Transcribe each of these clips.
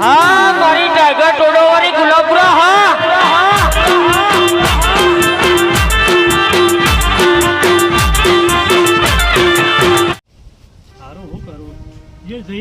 હા, મારી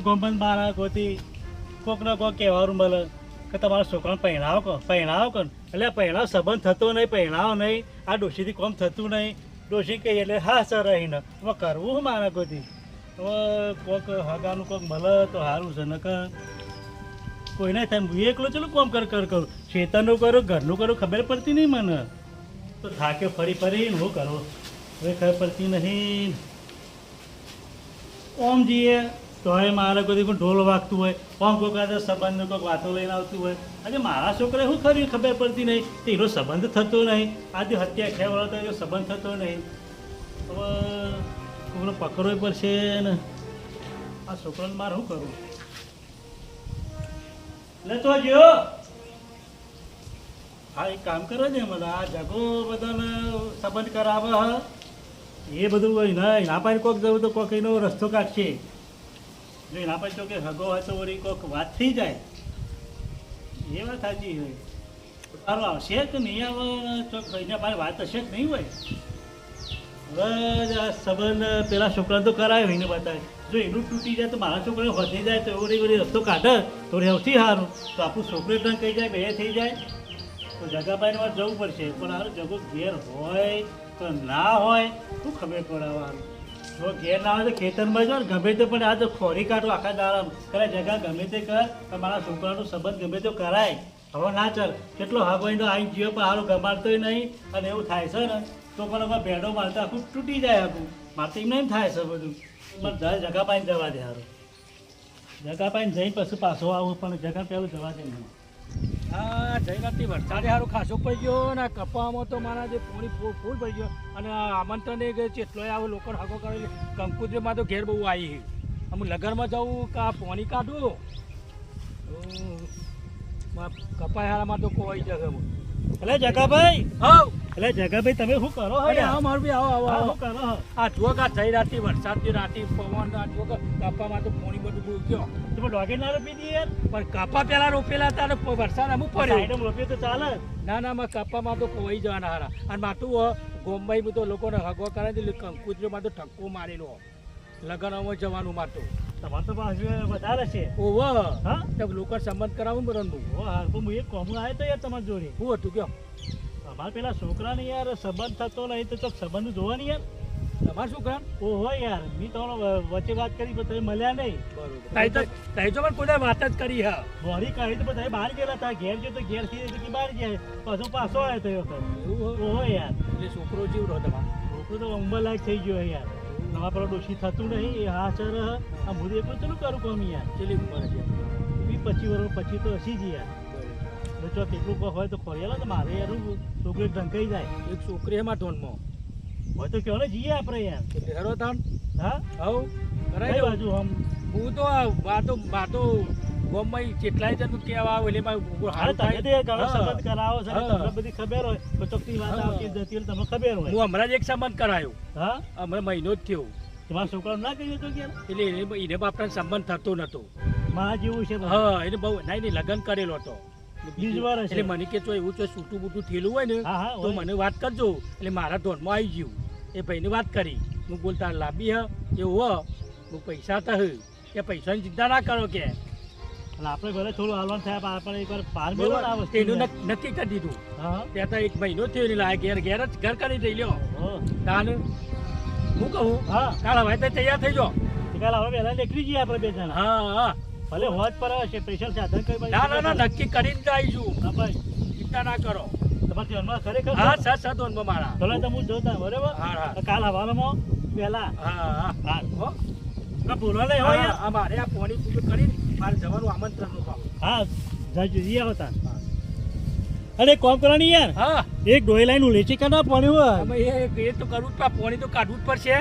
ગોમબંધ મારા ગોતી કોક ને કોક કહેવાનું મળે કે તમારા છોકરાને પહેણાવો કો પહેણાવો કો એટલે પહેણાવ સંબંધ થતો નહીં પહેણાવો નહીં. આ ડોશીથી કોમ થતું નહીં. ડોશી કહીએ એટલે હા, સર રહીને હવે કરવું શું મારા ગોતી? હવે કોક હગાનું કોક મળે તો સારું છે નકર કોઈ નહીં થાય, હું એકલો ચલો કોમ કર કર, કરું? ખેતરનું કરું, ઘરનું કરું, ખબર પડતી નહીં મને. તો થાકે ફરી ફરી હું કરો? હવે ખબર પડતી નહીં. ઓમ જઈએ. તોય મારે કોઈ પણ ઢોલ વાગતું હોય. ઓમ કોઈ કાંઈ સંબંધ કોઈક વાતો લઈને આવતું હોય. આજે મારા છોકરાએ શું કર્યું ખબર પડતી નહીં. તો એનો સંબંધ થતો નહીં. આજે હત્યા ખેવાળો તો સંબંધ થતો નહીં. હવે કોઈનો પકડવો પડશે ને? આ છોકરાને મારે શું કરવું? હા, એક કામ કરો ને જગો બધાને સંબંધ કરાવે એ બધું હોય ના, એના પાસે કોક જવું તો કોક એનો રસ્તો કાઢશે. જો એના પાસે તો કે હગો હોય વળી કોક વાત થઈ જાય. એ વાત સાચી હોય. તારો આવશે કે નહીં આવે તો એના પાસે વાત હશે કે નહીં હોય? હવે આ સંબંધ પેલા છોકરાને તો કરાયો એને બતાવે જો એનું તૂટી જાય તો મારા છોકરાને વધી જાય, તો એવો વળી રસ્તો કાઢે. તો સૌથી સારું. તો આપણું છોકરો પણ કહી જાય, બે થઈ જાય. તો જગાભાઈને વાત જવું પડશે. પણ હારું જગો ઘેર હોય તો ના હોય, શું ખબર પડાવવાનું જો ઘેર ના હોય તો ખેતરમાં જો ગમે તે પણ આ તો ખોરી કાઢો આખા દાડા કરે જગા ગમે તે કર પણ મારા છોકરાનો સંબંધ ગમે તે કરાય. હવે ના ચાલ. કેટલો હાગવાઈનો આઈ જીવ પણ હારું ગમાડતોય નહીં, અને એવું થાય છે ને. તો પણ અમે ભેડો મારતા આખું તૂટી જાય આખું. મારે તો એમને એમ થાય છે બધું. પણ જાય જગા પાઈને જવા દે સારું જગા પાઈને જઈ પછી પાછો આવું પણ જગા પેલું જવા દે હા જઈ નથી વરસાદે સારું ખાસો પડી ગયો અને કપામાં તો મારા જે પૂરી ફૂલ પડી ગયો. અને આમંત્રણ એ ચેટલોય આવો લોકો હગો કરે કંકુત્રીમાં તો ઘેર બહુ આવી અમુક લગનમાં જવું કા પોણી કાઢું? કપાય હારામાં તો કોઈ જશે એટલે જગાભાઈ. હવ. એટલે જગાભાઈ તમે શું કરો હો અરે હા મારું ભાઈ આવો આવો આવો. શું કરો આ જુઓ કે આ રાતી વરસાદ વરસાદથી રાતી પવન આ જુઓ કે કપામાં તો પોણી બધું બહુ ગયો. તમે ડોગે ના રોપી દઈએ યાર. પણ કપા પેલા રોપેલા હતા ને વરસાદ અમુક પડ્યો. સાઈડમાં રોપીએ તો ચાલે. ના ના માં કપામાં તો કોઈ જવાના હારા. અને માટું ગોમ્બાઈ તો લોકોને હગો કરે છે કંકુત્રીમાં તો ઠપકો મારેલો. અમે જવાનું માટું તમારે તો પાછું વધારે છે. ઓવો હા? તો લોકો સંબંધ કરાવું બરોબર હું એક કોમું આવ્યો તો યાર તમારી જોડે. શું હતું કયો અમારે પેલા છોકરાને યાર સંબંધ થતો નહીં તો ચોક સંબંધ જોવા નહીં યાર. તમારા શું કરા ઓહો યાર મેં તો વચ્ચે વાત કરી પણ તમે મળ્યા નહીં. તાઈ તો તાઈ તો પણ કોઈ વાત જ કરી હા. મોરી કાઢી તો બધા બહાર ગયેલા હતા. ઘેર જો તો ઘેરથી કે બહાર જાય પાછો પાછો આવ્યો તો એવું હોય? ઓહો યાર. એટલે છોકરો જીવ રહ્યો તમારે? છોકરો તો ઉંમર લાયક થઈ ગયો યાર. તમારા પર ડોશી થતું નહીં એ હા સર આ મુદ્દે પણ ચલું કરું કોમ યાર. ચેલી ઉંમર છે પચીસ વર્ષ પછી તો હસી જ યાર. જો કેટલું હોય તો ખોરિયાલો તો મારે યાર છોકરી ઢંકાઈ જાય. એક છોકરી એમાં ધોનમાં. હોય તો કહો ને જઈએ આપણે યાર. હેરો તાન હા? હવ કરાય બાજુ આમ હું તો વાતો વાતો ગોમમાં કેટલાય જણ કહેવા આવે એટલે મારું હાલ તમે તો ઘણો સંબંધ કરાવો છે તમને બધી ખબર હોય. તો ચોખ્ખી વાત. આવતી જતી હોય તમને ખબર હોય. હું હમણાં જ એક સંબંધ કરાયો. હા? હમણાં મહિનો જ થયો. તમારા છોકરાનું ના કહ્યું હતું કે? એટલે એને બાપને સંબંધ થતો નતો. માં જેવું છે હા એને બહુ નહીં નહીં લગ્ન કરેલો હતો. એટલે મને કે જો એવું જો છૂટું બૂટું થયેલું હોય ને હા, હા, તો મને વાત કરજો. એટલે મારા ધોનમાં આવી ગયું. એ ભાઈને વાત કરી. હું બોલતા લાંબી હ એવું હ હું પૈસા તો હે. કે પૈસાની ચિંતા ના કરો કે. આપણે ભલે થોડું હાલવાનું થાય પણ આપણે એકવાર પાર મેળવો આ વસ્તુ તેનું નક્કી કરી દીધું. હા. ત્યાં તો એક મહિનો થયો ને લાય ઘેર ઘેર જ ઘર કરી દઈ લ્યો. હો. તાન હું કહું? હા. કાલ હવે તો તૈયાર થઈ જાઓ. કાલ હવે વહેલા નીકળી જઈએ આપણે બે જણા. હા હા. ભલે હોજ પર હશે સ્પેશિયલ સાધન કઈ ભાઈ ના ના ના નક્કી કરીને જ આવીશું. હા ભાઈ. ચિંતા ના કરો. તમારા ધ્યાનમાં ખરેખર હા સર સર ધોનમાં મારા. ભલે તો હું જોતા બરાબર? હા હા. કાલ હવારમાં વહેલા હા હા. હા. હો. ભૂલો નહીં હોય અમારે આ મારે આ પોણી પૂરું કરીને મારે જવાનું આમંત્રણનું કામ. હા જઈ જઈએ આવતા. અરે કોમ કરવાની યાર? હા. એક ડોઈ લાઈન ઉલેચી કાઢવા પાણી હોય. એ તો કરવું જ પોણી તો કાઢવું જ પડશે.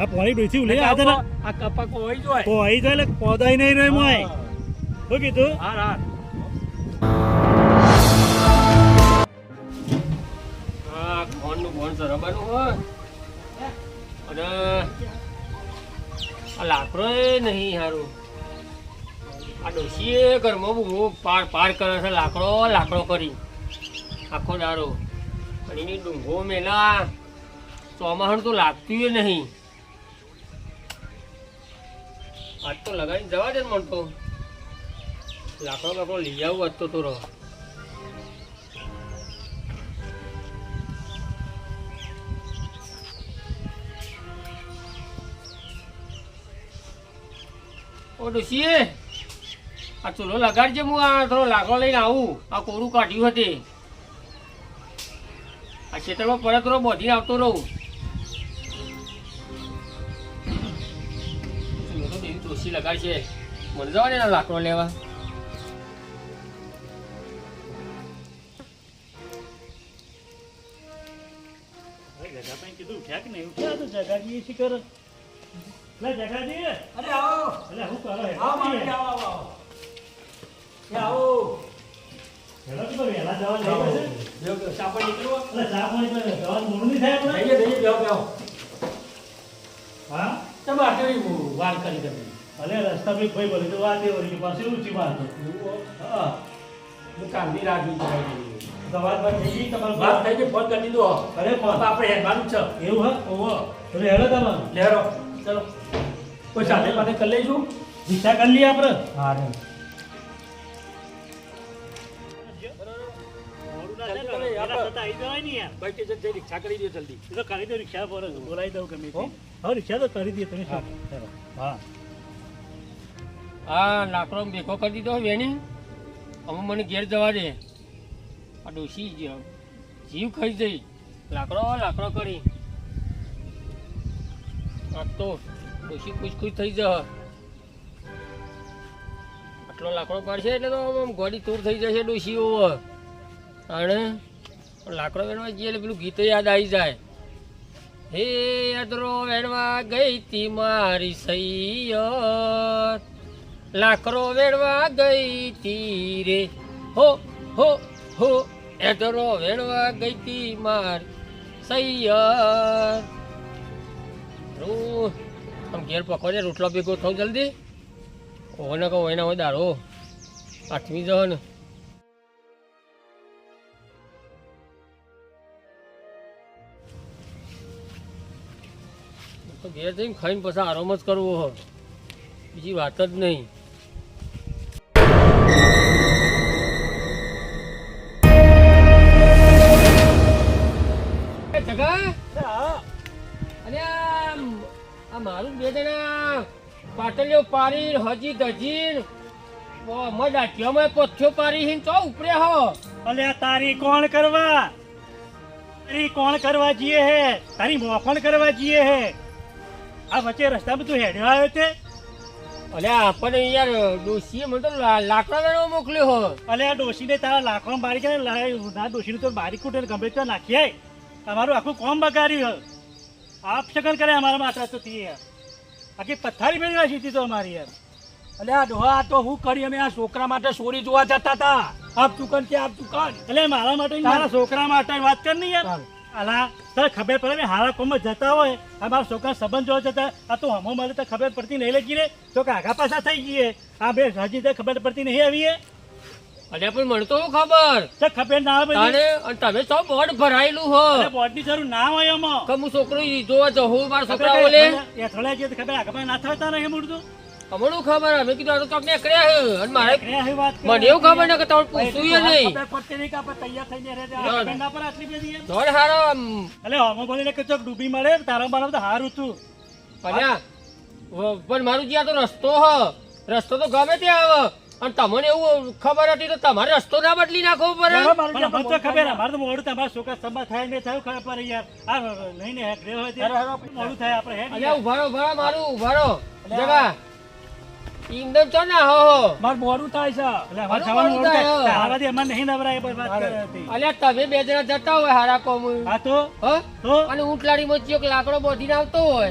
આ પાણી ડોઈથી ઉલે આ આ આ કપાક કોઈ જોય કોઈ જોય એટલે પોદાય નહીં રહ્યો મોય શું કીધું? હા હા ફોનનું ફોન સરબાનું હોય અને આ લાકડો નહીં સારું આ ડોશીએ ઘરમાં બહુ પાર પાર કરે છે લાકડો લાકડો કરી. આખો દારો અને એની ડુંગો મેલા ચોમાસું તો લાગતું નહીં. આજ તો લગાવીને જવા દે ને તો. લાકડો બાકડો લઈ આવું આજ તો થોડો. ઓ ડોશીએ, આ ચૂલો લગાડજે હું આ થોડો લાકડો લઈને આવું. આ કોરું કાઢ્યું હતી. આ ખેતરમાં પરત રહો બોધીને આવતો રહું. ચૂલો તો દેવી ડોશી લગાડશે મને જવા દે ને લાકડો લેવા હવે જગાભાઈ કીધું ઉઠ્યા કે નહીં ઉઠ્યા તો જગાજી શી કરે લે જગાજી અરે આવો એટલે હું કરો આવો મારે આવો આવો આવો એ આવો હેલો તો વહેલા જવા લઈ જશે જો કે સાપડ નીકળવો એટલે ચા પાણી તો જવાનું મોડું નહીં થાય આપણે જઈએ જઈએ બેહો બેહો હા તમે આટલી વાર કરી તમે અલે રસ્તા પર ભાઈ બોલે તો વાત એ વળી પાસે ઊંચી વાત હા. હું કાલની રાહ જોઈ જાય સવાર પર થઈ ગઈ તમારો વાત થઈ ગઈ ફોન કરી દીધો. અરે ફોન આપણે હેડવાનું છે. એવું હા? ઓહો. તો હેલો તમારું. લેરો ચલો. કોઈ સાથે પાસે કરી લઈશું? રિક્ષા કરી લઈએ આપણે. હા રે. ના ને, ને રિક્ષા કરી દો જલ્દી. તો કરી દો રિક્ષા પર બોલાવી દઉં ગમે. હો? હા રિક્ષા તો કરી દઈએ તમે શું? હા લાકડો ભેગો કરી દીધો વેણી. અમે મને ઘેર જવા દે. આ ડોસી જીવ ખાઈ જઈ. લાકડો લાકડો કરી. આ તો ડોસી ખુશ ખુશ થઈ જશે. આટલો લાકડો પાડશે એટલે તો આમ ગોડી તૂર થઈ જશે ડોશીઓ. અને લાકડો વેણવા જઈએ એટલે પેલું ગીત યાદ આવી જાય. હે યાદરો વેણવા ગઈ તી મારી સૈયર લાકડો વેડવા ગઈ તી રે. હો હો હો એદરો વેણવા ગઈ તી માર સૈયર. આમ ઘેર પકડે રોટલો ભેગો થવું જલ્દી. ઓને કહો એના હોય દારો આઠમી જવો તો ઘેર જઈને ખાઈને પછી આરામ જ કરવો બીજી વાત જ નહીં. એ અને આ મારું બે જણા પાટલીઓ પારી હજી ધજીન મજા અમે પથ્યો પારી હિન તો ઉપરે હો? અલે તારી કોણ કરવા? તારી કોણ કરવા જઈએ હે? તારી મોફણ કરવા જઈએ હે? આ વચ્ચે રસ્તામાં તું હેડ્યો આવ્યો છે અલે આપણને યાર ડોશીએ મને તો લાકડા મોકલ્યો હો. અલે આ ડોશીને તારા લાકડા બારી કે ના ડોશીને તો બારી કૂટે ગમે તો નાખી આય. તમારું આખું કોમ બગાડ્યું આપ શકલ કરે અમારા માતા તો તી યાર આખી પથ્થારી મેળવી નાખી હતી તો અમારી યાર એટલે આ ડોહા આ તો હું કરી અમે આ છોકરા માટે સોરી જોવા જતા હતા. આપ ચુકન કે આપ ચુકન એટલે મારા માટે મારા છોકરા માટે વાત કર ને યાર અલા તને ખબર પડે ને હારા કોમમાં જતા હોય આ મારા છોકરા સંબંધ જોવા જતા આ તો હમો મળે તો ખબર પડતી નહીં લગી રે તો કે આગા પાછા થઈ ગઈએ આ બે હજી તો ખબર પડતી નહીં આવી અલે પણ મને તો ખબર? તો ખબર ના આવે તારે અને તમે તો બોર્ડ ભરાયેલું હો. બોર્ડની જરૂર ના હોય એમાં. કે હું છોકરો જોવા જવું મારા છોકરા ઓલે એ થોડા જે ખબર આગા પાછા ના થતા નહીં મૂળતું અમણું ખબર? અમે કીધું તો તમને કર્યા હે. અને મારે કરે આવી વાત કરે. મને એવું ખબર ને કે તમે પૂછ્યું ય નહીં. ખબર કે આપણે તૈયાર થઈને રહે આ ખબર આટલી બધી એમ? હારો આમ. હમો બોલીને કે ચોક ડૂબી મળે તારા મારા તો હારું તું. પણ મારું જ્યાં તો રસ્તો હ. રસ્તો તો ગમે ત્યાં આવે. અને તમને એવું ખબર હતી તો તમારે રસ્તો ના બદલી નાખવો પડે. તો ખબર મારે તો મોડું થાય અમારા છોકરા સંબંધ થાય ને થયું ખબર પડે યાર. આ નહીં ને હેડ હોય ત્યારે મોડું થાય આપણે અલ્યા ઉભારો ઉભારો મારું ઉભારો જગા. ઇંદમ ચો ના હો હો. મોડું થાય છે. એટલે અમારે જવાનું મોડું મોડું થાય. થાય. તારાથી નહીં નવરાય એ વાત કરે અલ્યા તમે બે જણા જતા હોય હારા કોમ. હા તો? હ? તો? અને ઊંટલાડીમાં ચિયોક લાકડો બોધીને આવતો હોય.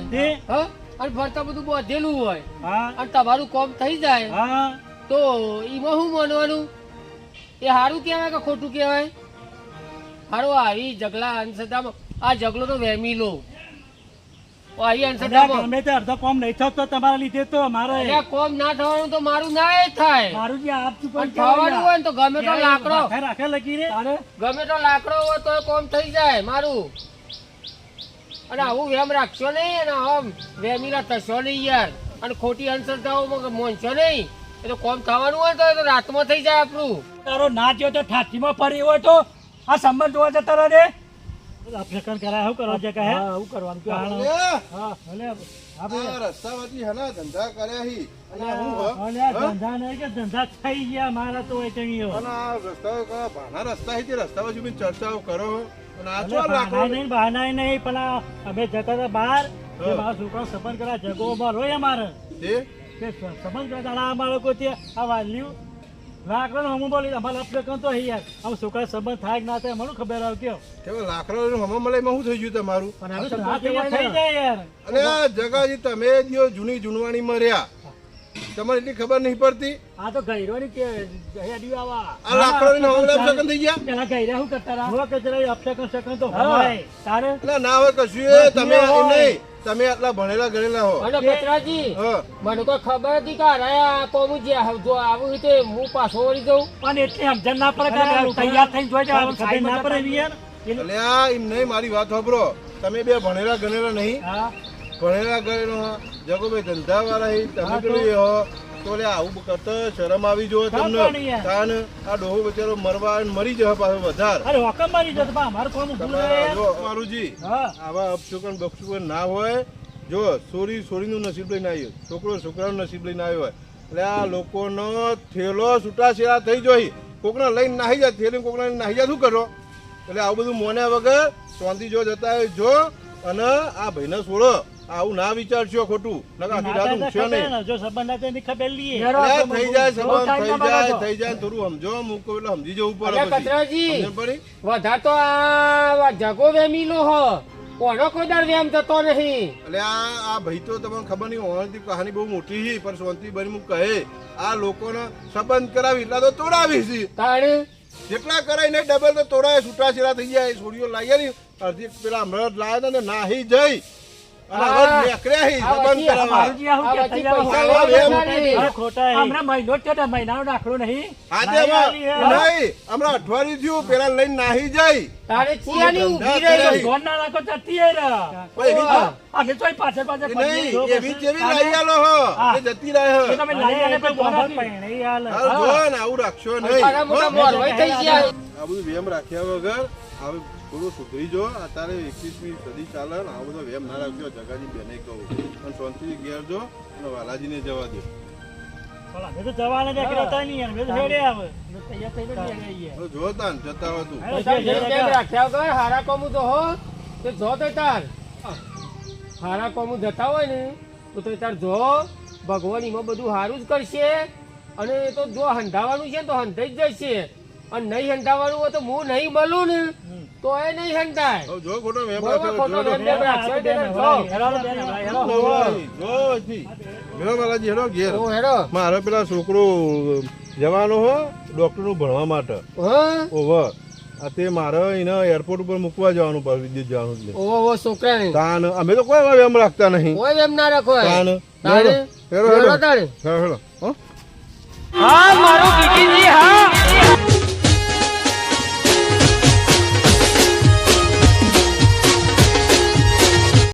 હ? અને ફરતા બધું બોધેલું હોય. અને તમારું કોમ થઈ જાય. હા. તો એમાં શું માનવાનું. એ સારું કહેવાય કે ખોટું કહેવાય? સારું આવી જગલા અંધશ્રદ્ધામાં. આ જગલો તો વહેમી લો ઓ અહીં answer અલ્યા, આપો. ગમે તે અડધો કોમ નહીં થતો તમારા લીધે તો મારે કોમ ના થવાનું તો મારું ના થાય. મારું જે આપ થવાનું હોય તો ગમે તો લાકડો. રાખે લગી રે. ગમે તો લાકડો હોય તો કોમ થઈ જાય મારું. અને આવું વેમ રાખશો નહીં અને આમ વેમીલા થશો નહીં યાર. અને ખોટી અંધશ્રદ્ધાઓમાં મોનશો નહીં. એ તો કોમ થવાનું હોય તો એ તો રાતમાં થઈ જાય આપણું. તારો ના થયો તો ઠાઠીમાં ફરી હોય તો આ સંબંધ જોવા જતા રહે રે કરાય શું કરવા છે કહે હા આવું કરવાનું. કે હા. ભલે. આપણે રસ્તામાંથી હના ધંધા કર્યા હી. અને હું હ? ધંધા નહીં કે ધંધા થઈ ગયા મારા તો એ અને આ રસ્તા ભાના રસ્તા હી તે રસ્તા ચર્ચાઓ કરો હો. અને આ નહીં બહાનાય નહીં પેલા અમે જતા હતા બહાર. તે હા. મારા છોકરાઓ સંબંધ કરવા જગોમાં રોય અમારે. તે? તે સંબંધ દાડા અમારા લોકો ત્યાં આ વાલ્યું લાકડાનો હમું બોલી અમારે આપણે કહો તો યાર આમ છોકરા સંબંધ થાય ના થાય મને ખબર આવે કયો કેવા લાકડાનું હમણાં મળે શું થઈ ગયું તમારું ના થઈ જાય યાર અને આ જગાજી તમે જો જૂની જૂનવાણી માં રહ્યા તમારે એટલી ખબર નહીં પડતી આ તો ગઈરોની કે હેડિયું આવા આ લાકડાની હમણાં સગન થઈ ગયા પેલા ગઈરા શું કરતા હતા જો કે જરા તો હોય તારે એટલે ના હોય કશું તમે એ નહીં તમે આટલા ભણેલા ગણેલા હો. અને કચરાજી મને કોઈ ખબર હતી કે રહ્યા કોમુ જે જો આવું રીતે હું પાછો વળી જઉં? પણ એટલી સમજણ ના પડે કે તૈયાર થઈને જોઈ જવાનું ખબર ના પડે યાર એટલે આ એમ નહીં મારી વાત સાંભળો. તમે બે ભણેલા ગણેલા નહીં. હા. ભણેલા ગણેલા જગોભાઈ ધંધા વાળા તમે પેલું હો. તો લે આવું કરતા શરમ આવી જો તમને. તાન આ ડોહો બચારો મરવા મરી જશે પાછો વધારે. અરે હોકમ મારી જશે બા અમારું કોમ ભૂલ રહે? જો મારુજી હા. આવા અપશુકન બક્ષુકન ના હોય જો સોરી સોરીનું નસીબ લઈને આવ્યો છોકરો છોકરાનું નસીબ લઈને આવ્યો હોય. એટલે આ લોકોનો થેલો છૂટાછેડા થઈ જોઈ. કોકને લઈને નાહી જાય થેલી કોકને નાહી જાય શું કરો? એટલે આવું બધું મોને વગર શાંતિ જો જતા હોય જો અને આ ભાઈને છોડો આવું ના વિચારશો ખોટું. રાત ખબર નહીં. ને, જો સંબંધ ના એની ખબર લઈએ. થઈ જાય સંબંધ થઈ જાય થઈ જાય થોડું સમજો મૂકો એટલે સમજી જવું પડે કચરાજી સમજણ તો આ જગો વેમીલો હ. કોનો કોઈ વેમ જતો નહીં એટલે આ આ ભાઈ તો તમને ખબર નહીં ઓણથી કહાની બહુ મોટી છે પણ શાંતિ બની હું કહે આ લોકોને સંબંધ કરાવી એટલા તો તોડાવી છે. તાણે? જેટલા કરાય નહીં ડબલ તો તોડાય છૂટાછેડા થઈ જાય છોડીઓ લાગ્યા ને અડધી પેલા હમણાં જ ને નાહી જઈ. આવા વેમ. રાખ્યા વગર હવે થોડું સુધરી જો અત્યારે એકવીસમી સદી ચાલે ને આ બધો વેમ ના રાખજો જગાજી બેને કહું. અને શાંતિથી ઘેર જો અને વાલાજીને જવા દો. જતા જતા હોય ને તો તાર જો ભગવાન એમાં બધું સારું જ કરશે. અને એ તો જો હંધાવાનું છે ને તો હંધાઈ જ જશે. અને નહીં હંધાવાનું હોય તો હું નહીં મળું ને. તો એ નહીં હંધાય જો ખોટો વેમ ખોટો. વેમ. હેલો, બેન, હેલો. ઘેર. ઓ હેડો મારે પેલા છોકરો જવાનો હો ડોક્ટરનું ભણવા માટે. હા? ઓવર આ તે મારે એને એરપોર્ટ ઉપર મૂકવા જવાનું પર વિદ્યુત જવાનું એટલે ઓ ઓ છોકરાને. તાન અમે તો કોઈ વેમ રાખતા નહીં. કોઈ વેમ ના રાખો તાન તારે હેલો હેલો હેલો. હેડો હો હા મારો કીધીજી હા.